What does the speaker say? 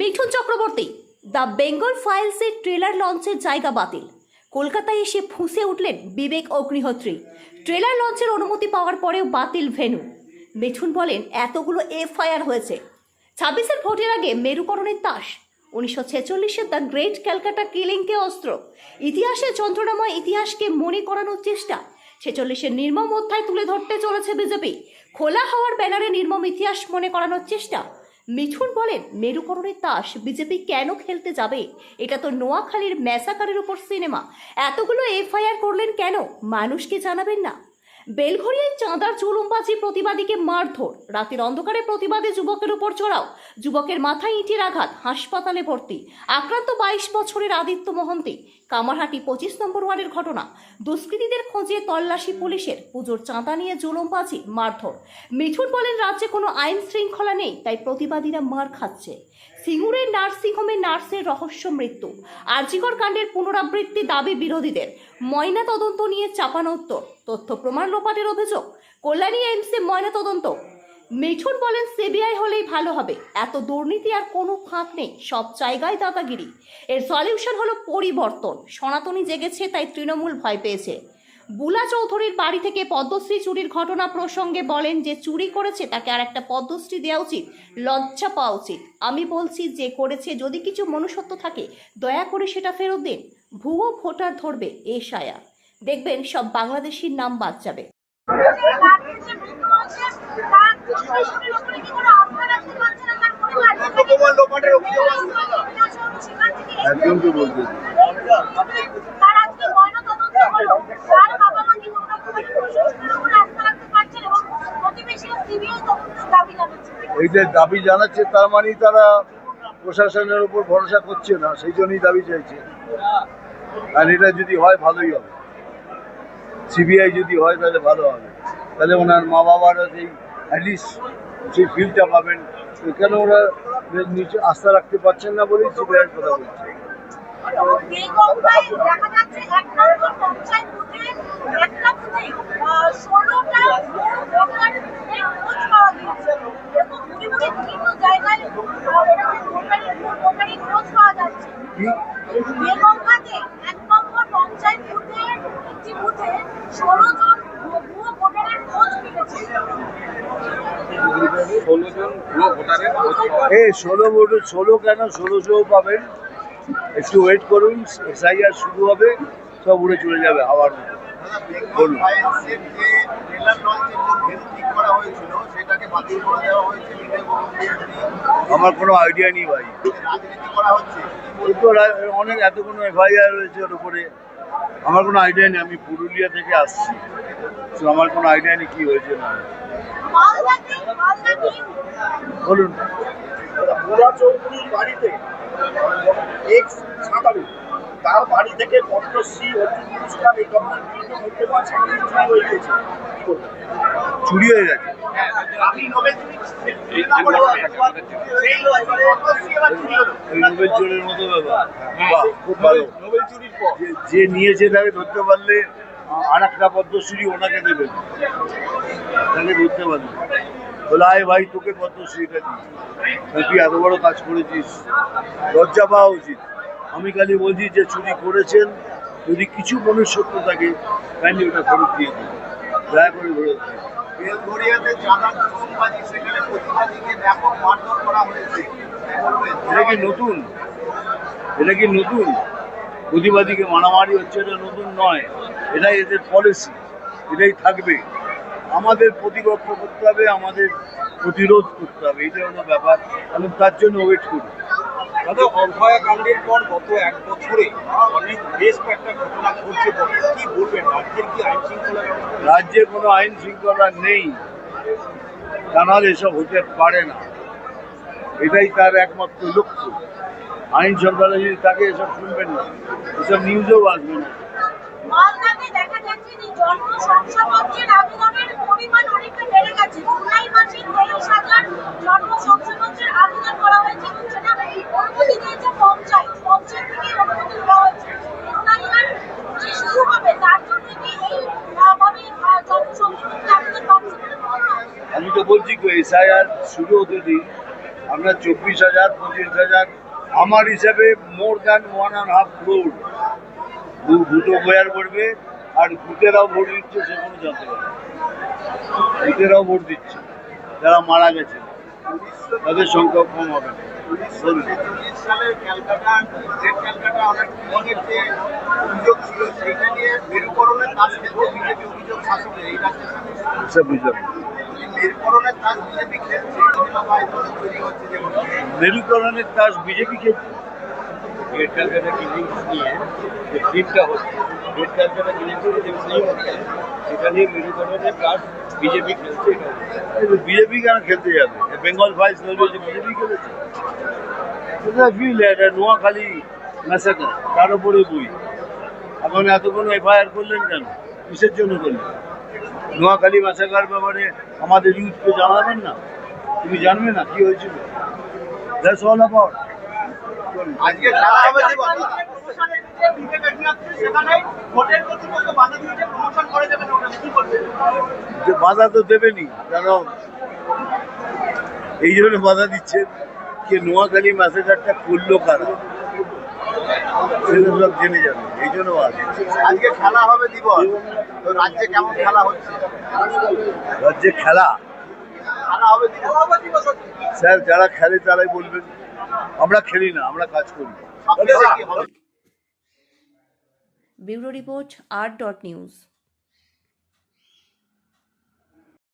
Mithun Chakraborty, the Bengal ফাইলসের trailer লঞ্চের জায়গা বাতিল। কলকাতায় এসে ফুঁসে উঠলেন বিবেক অগ্নিহোত্রী। ট্রেলার লঞ্চের অনুমতি পাওয়ার পরেও বাতিল ভেনু। মিঠুন বলেন, এতগুলো এফআইআর হয়েছে। ছাব্বিশের ভোটের আগে মেরুকরণের তাস। উনিশশো ছেচল্লিশের দ্য গ্রেট ক্যালকাটা কিলিংকে অস্ত্র। ইতিহাসের যন্ত্রণাময় ইতিহাসকে মনে করানোর চেষ্টা। ছেচল্লিশের নির্মম অধ্যায় তুলে ধরতে চলেছে বিজেপি। খোলা হওয়ার ব্যানারে নির্মম ইতিহাস মনে করানোর চেষ্টা। মিঠুন বলেন, মেরুকরণের তাস বিজেপি কেন খেলতে যাবে? এটা তো নোয়াখালীর ম্যাসাকারের উপর সিনেমা। এতগুলো এফআইআর করলেন কেন? মানুষকে জানাবেন না। বেলঘরিয়ায় চাঁদার জুলুমবাজি প্রতিবাদীকে মারধর। রাতের অন্ধকারে প্রতিবাদে যুবকের উপর চড়াও। যুবকের মাথায় ইটের আঘাত, হাসপাতালে ভর্তি। আক্রান্ত বাইশ বছরের আদিত্য মহন্তি। কামারহাটি পঁচিশ নম্বর ওয়ার্ডের ঘটনা। দুষ্কৃতীদের খোঁজে তল্লাশি পুলিশের। পুজোর চাঁদা নিয়ে জুলুমবাজি মারধর। মিঠুন বলেন, রাজ্যে কোনো আইন শৃঙ্খলা নেই, তাই প্রতিবাদীরা মার খাচ্ছে। সিঙ্গুরের নার্সিংহোমে নার্সের রহস্য মৃত্যু। আরজিকর কাণ্ডের পুনরাবৃত্তি দাবি বিরোধীদের। ময়না তদন্ত নিয়ে চাপানো উত্তর। তথ্য প্রমাণ লোপাটের অভিযোগ। কল্যাণী এইমসে ময়না তদন্ত মিঠুন বলেন সিবিআই হলেই ভালো হবে। এত দুর্নীতি আর কোনো ফাঁক নেই, সব জায়গায় দাদাগিরি। এর সলিউশন হলো পরিবর্তন। সনাতনী জেগেছে, তাই তৃণমূল ভয় পেয়েছে। বুলা চৌধুরীর বাড়ি থেকে পদ্মশ্রী চুরির ঘটনা প্রসঙ্গে বলেন যে, চুরি করেছে, তাকে আর একটা পদ্মশ্রী দেওয়া উচিত, লজ্জা পাওয়া উচিত। আমি বলছি যে, করেছে, যদি কিছু মনুষ্যত্ব থাকে, দয়া করে সেটা ফেরত দিন। ভুয়ো ভোটার ধরবে, এ সায়া। দেখবেন সব বাংলাদেশির নাম বাদ যাবে। তদন্তের দাবি জানাচ্ছে, তার মানেই তারা প্রশাসনের উপর ভরসা করছে না, সেই জন্যই দাবি চাইছে। আর এটা যদি হয়, ভালোই হবে। সিবিআই যদি হয়, তাহলে ভালো হবে। তাহলে ওনার মা বাবারা সেই অ্যাটলিস্ট সেই ফিলটা পাবেন কেন ওরা নিচে আস্থা রাখতে পারছেন না বলেই সিবিআইয়ের কথা বলছে। দেখা যাচ্ছে বুথে ষোলোটা ভোটার খোঁজ পাওয়া গিয়েছে এরকম কুড়ি কুড়ি বিভিন্ন জায়গায় আহ, এরকম ভোটারের ভোটারের খোঁজ পাওয়া যাচ্ছে কি এই গঙ্গাতে এক নম্বর পঞ্চায়েত বুথে একটি বুথে ষোলো জন ভুয়ো ভোটারের খোঁজ মিলেছে ষোলো ভোট ষোলো কেন? ষোলোশোও পাবেন। একটু ওয়েট করুন এসআইআর শুরু হবে সব উড়ে চলে যাবে হাওয়ার মতো বলুন আমার কোনো আইডিয়া নেই ভাই। অনেক এত কোনো এফআইআর রয়েছে ওর উপরে। আমার কোনো আইডিয়া নেই আমি পুরুলিয়া থেকে আসছি। তো আমার কোনো আইডিয়া নেই কি হয়েছে না বলুন। বাড়িতে এক্স সাঁতারু তার বাড়ি থেকে পদ্মশ্রী অর্জুন পুরস্কার এই ধরনের বিভিন্ন মূল্যবান চুরি হয়ে গেছে? চুরি হয়ে গেছে। আমি নোবেল নোবেল চোরের মতো ব্যাপার। বাহ খুব ভালো। নোবেল চুরির পর। যে- যে নিয়েছে তাকে ধরতে পারলে আর একটা পদ্মশ্রী ওনাকে দেবেন তাকে ধরতে পারলে বলে আয় ভাই তোকে পদ্মশ্রীটা দিই। তুই এত বড় কাজ করেছিস? লজ্জা পাওয়া উচিত। আমি খালি বলছি যে চুরি করেছেন যদি কিছু মনুষ্যত্ব থাকে কাইন্ডলি ওটা ফেরত দিয়ে দিন। দয়া করে ফেরত এটা কি নতুন? এটা কি নতুন? প্রতিবাদীকে মারামারি হচ্ছে এটা নতুন নয়। এটাই এদের পলিসি এটাই থাকবে। আমাদের প্রতিরোধ করতে হবে আমাদের প্রতিরোধ করতে হবে এটা হলো ব্যাপার। এবং তার জন্য ওয়েট করি দাদা পর গত এক বছরে অনেক বেশ কয়েকটা ঘটনা ঘটছে কি বলবেন? রাজ্যের কি আইন শৃঙ্খলা রাজ্যে কোনো আইন শৃঙ্খলা নেই। তা নাহলে এসব হতে পারে না। এটাই তার একমাত্র লক্ষ্য। আইন শৃঙ্খলা যদি তাকে এসব শুনবেন না। এসব নিউজেও আসবে না। মালদাতে দেখা যাচ্ছে যে জন্ম শংসাপত্রের হাজার শুরু? আমি তো বলছি এসআইআর শুরু হতে দিন। আপনার চব্বিশ হাজার, পঁচিশ হাজার, আমার হিসাবে more than one and half crore দুটো বয়ার পড়বে আর ভূতেরাও ভোট দিচ্ছে, সে কোনো জানতে পারে। ভূতেরাও ভোট দিচ্ছে। যারা মারা গেছে, তাদের সংখ্যা কম হবে মেরুকরণের কাজ বিজেপি অভিযোগ খেলছে গ্রেট ক্যালকাটা কিলিংস নিয়ে কাজ বিজেপি খেলছে বিজেপি কেন খেলতে যাবে? বেঙ্গল তৈরি হয়েছে বিজেপি খেলেছে। নোয়াখালী ম্যাসাকার তার উপরে বই এখন এত কোনো এফআইআর করলেন কেন? কিসের জন্য করলেন? নোয়াখালী ম্যাসাকার ব্যাপারে আমাদের ইউথকে জানাবেন না? তুমি জানবে না কি হয়েছিল? দ্যাটস অল অ্যাবাউট বাধা তো দেবেনি কারণ এই জন্য বাধা দিচ্ছেন যে নোয়াখালী ম্যাসেজারটা করল কারা? সেটা সব জেনে যাবে এই জন্য আজকে খেলা হবে দিবস তো রাজ্যে কেমন খেলা হচ্ছে? রাজ্যে খেলা? খেলা হবে স্যার যারা খেলে তারাই বলবেন। আমরা খেলি না আমরা কাজ করি। সবচেয়ে bureau report R dot news.